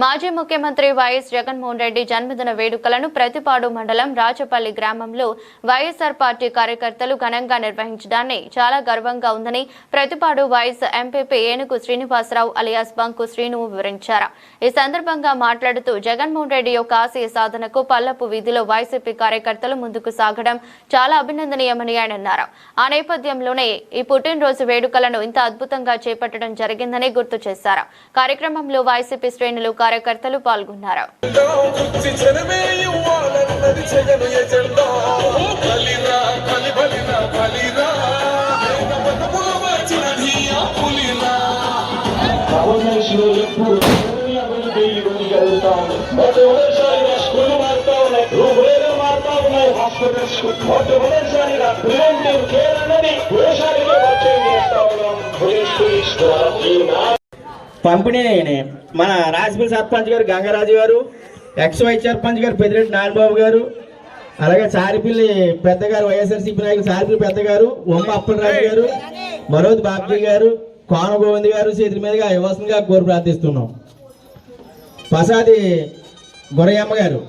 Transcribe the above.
మాజీ ముఖ్యమంత్రి వైఎస్ జగన్మోహన్ రెడ్డి జన్మదిన వేడుకలను ప్రతిపాడు మండలం రాచపల్లి గ్రామంలో వైఎస్ఆర్ పార్టీ కార్యకర్తలు ఘనంగా నిర్వహించడాన్ని చాలా గర్వంగా ఉందని ప్రతిపాడు వైఎస్ ఎంపీపీ ఏనుగు శ్రీనివాసరావు అలియాస్ బంకు శ్రీను వివరించారు. ఈ సందర్భంగా మాట్లాడుతూ జగన్మోహన్ రెడ్డి యొక్క ఆశయ సాధనకు పల్లపు వీధిలో వైసీపీ కార్యకర్తలు ముందుకు సాగడం చాలా అభినందనీయమని ఆయన అన్నారు. ఆ నేపథ్యంలోనే ఈ పుట్టినరోజు వేడుకలను ఇంత అద్భుతంగా చేపట్టడం జరిగిందని గుర్తు చేశారు. కార్యక్రమంలో వైసీపీ శ్రేణులు కార్యకర్తలు పాల్గొన్నారు. మొట్టమొదటిసారిగా స్కూల్ మారుతా ఉన్నాయి రూపురేఖలు మారుతా ఉన్నాయి హాస్పిటల్స్ మొట్టమొదటిసారిగా ప్రివెంటివ్ కేర్ అన్నది దేశానికి పరిచయం చేస్తా ఉన్నాం పంపిణీ మన రాజపల్లి సర్పంచ్ గారు గంగరాజు గారు ఎక్స్ వైస్ సర్పంచ్ గారు పెద్దిరెడ్డి నాగబాబు గారు అలాగే సారిపిల్లి పెద్దగారు వైఎస్ఆర్సీపీ నాయకులు సారిపల్లి పెద్దగారు ఉమ్మ అప్పలరాజు గారు మరోజ్ బాబ్జీ గారు కోన గోవింద్ గారు చేతుల మీదుగా యువసంగా కోరి ప్రార్థిస్తున్నాం. ప్రసాది గురయ్యమ్మ గారు.